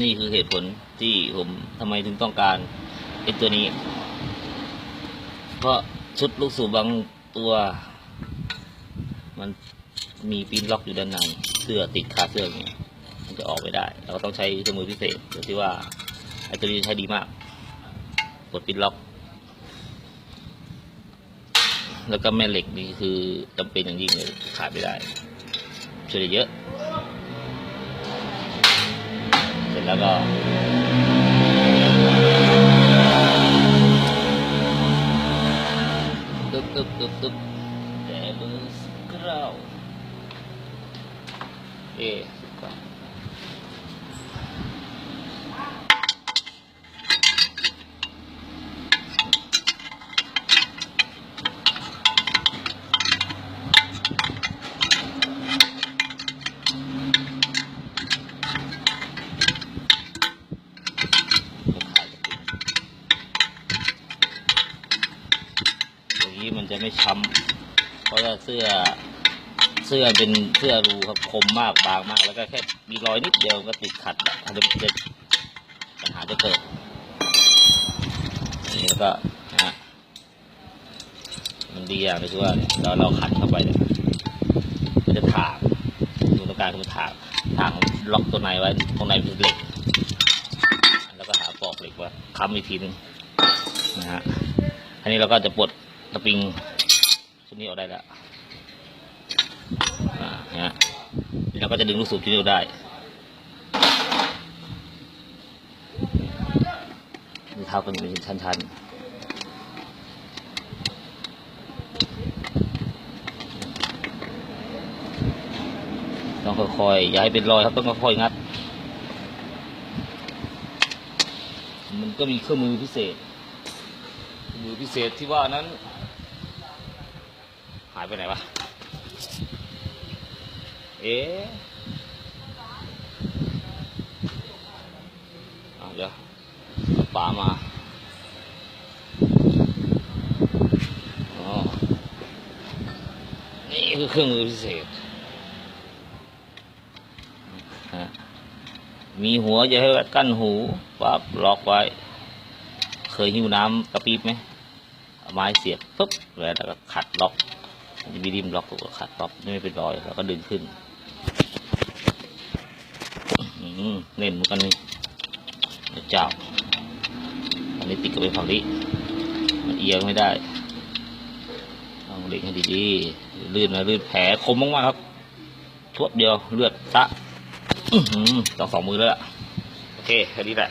นี่คือเหตุผลที่ผมทำไมถึงต้องการไอ้ตัวนี้ เพราะชุดลูกสูบบางตัว มันมีปีนล็อกอยู่ด้านในเสื้อติดคาเสื้ออย่างเงี้ยมันจะออกไม่ได้ เราก็ต้องใช้เครื่องมือพิเศษโดยที่ว่าไอ้ตัวนี้ใช้ดีมาก กดปีนล็อก แล้วก็แม่เหล็กนี่คือจำเป็นอย่างยิ่งเลยขาดไม่ได้ช่วยได้เยอะ แล้วก็ ตึ๊บตึ๊บตึ๊บตึ๊บแต่เบอร์สเกราวเอ๊ะ มันจะไม่ช้ำเพราะว่าเสื้อเสื้อเป็นเสื้อรูครับคมมากบางมาก แล้วก็แค่มีรอยนิดเดียวก็ติดขัดอาจจะปัญหาจะเกิดนี่แล้วก็นะฮะมันดีอย่างก็คือว่าเราเราขัดเข้าไปเนี่ยมันจะถากดูตรงกางคือมันถากถากล็อกตัวในไว้ตรงในเป็นเหล็ก แล้วก็หาปลอกเหล็กไว้ค้ำอีกทีนึงนะฮะอันนี้เราก็จะปลด สปริงชุดนี้ออกได้แล้วฮะเราก็จะดึงลูกสูบที่นิ้วได้นี่เท้ากันอยู่เป็นชั้นๆต้องค่อยๆ อย่าให้เป็นรอยครับ ต้องค่อยๆ งัด มันก็มีเครื่องมือพิเศษเครื่องมือพิเศษที่ว่านั้น หายไปไหนวะ เอ๊ะเดี๋ยวเอาป๋ามาอ๋อนี่คือเครื่องมือพิเศษฮะมีหัวจะให้กั้นหูปั๊บล็อกไว้ เคยหิ้วน้ำกระปี๊บไหมไม้เสียบปุ๊บแล้วก็ขัดล็อก มีริมล็อกก็ขัดล็อกไม่เป็นรอยแล้วก็ดึงขึ้นเน่นเหมือนกันนี่เจ้าอันนี้ติดกับไปฝั่งนี้มันเอียงไม่ได้ต้องเล็งให้ดีๆลื่นนะลื่นแผลคมมากๆครับทวดเดียวเลือดตะต้องสองมือแล้วล่ะโอเคแค่นี้แหละ